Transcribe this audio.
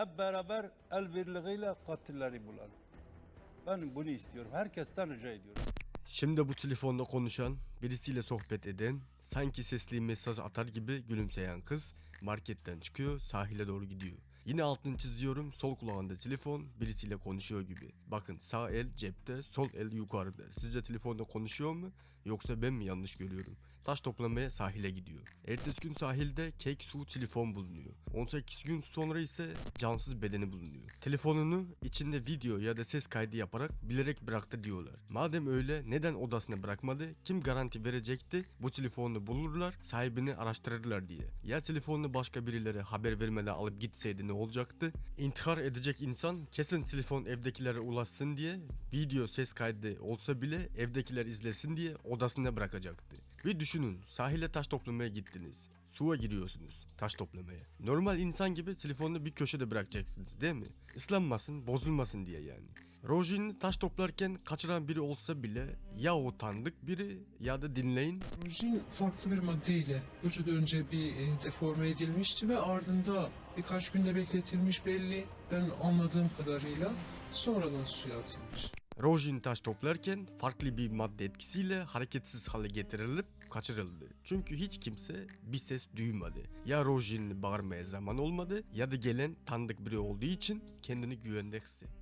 Hep beraber el birliğiyle katilleri bulalım. Ben bunu istiyorum. Herkesten rica ediyorum. Şimdi bu telefonda konuşan, birisiyle sohbet eden, sanki sesli mesaj atar gibi gülümseyen kız marketten çıkıyor, sahile doğru gidiyor. Yine altını çiziyorum, sol kulağında telefon, birisiyle konuşuyor gibi. Bakın sağ el cepte, sol el yukarıda. Sizce telefonda konuşuyor mu? Yoksa ben mi yanlış görüyorum? Taş toplamaya sahile gidiyor. Ertesi gün sahilde kek, su, telefon bulunuyor. 18 gün sonra ise cansız bedeni bulunuyor. Telefonunu içinde video ya da ses kaydı yaparak bilerek bıraktı diyorlar. Madem öyle neden odasına bırakmadı? Kim garanti verecekti? Bu telefonu bulurlar, sahibini araştırırlar diye. Ya telefonunu başka birilere haber vermeden alıp gitseydi ne olacaktı? İntihar edecek insan kesin telefon evdekilere ulaşsın diye video ses kaydı olsa bile evdekiler izlesin diye odasına bırakacaktı. Bir düşünün sahile taş toplamaya gittiniz. Suya giriyorsunuz taş toplamaya. Normal insan gibi telefonunu bir köşede bırakacaksınız değil mi? Islanmasın, bozulmasın diye yani. Rojin'i taş toplarken kaçıran biri olsa bile ya o tanıdık biri ya da dinleyin Rojin farklı bir maddeyle vücuda önce bir e, deforme edilmişti ve ardında birkaç günde bekletilmiş belli. Ben anladığım kadarıyla sonradan suya atılmış. Rojin taş toplarken farklı bir madde etkisiyle hareketsiz hale getirilip kaçırıldı. Çünkü hiç kimse bir ses duymadı. Ya Rojin bağırmaya zaman olmadı ya da gelen tanıdık biri olduğu için kendini güvende hissetti.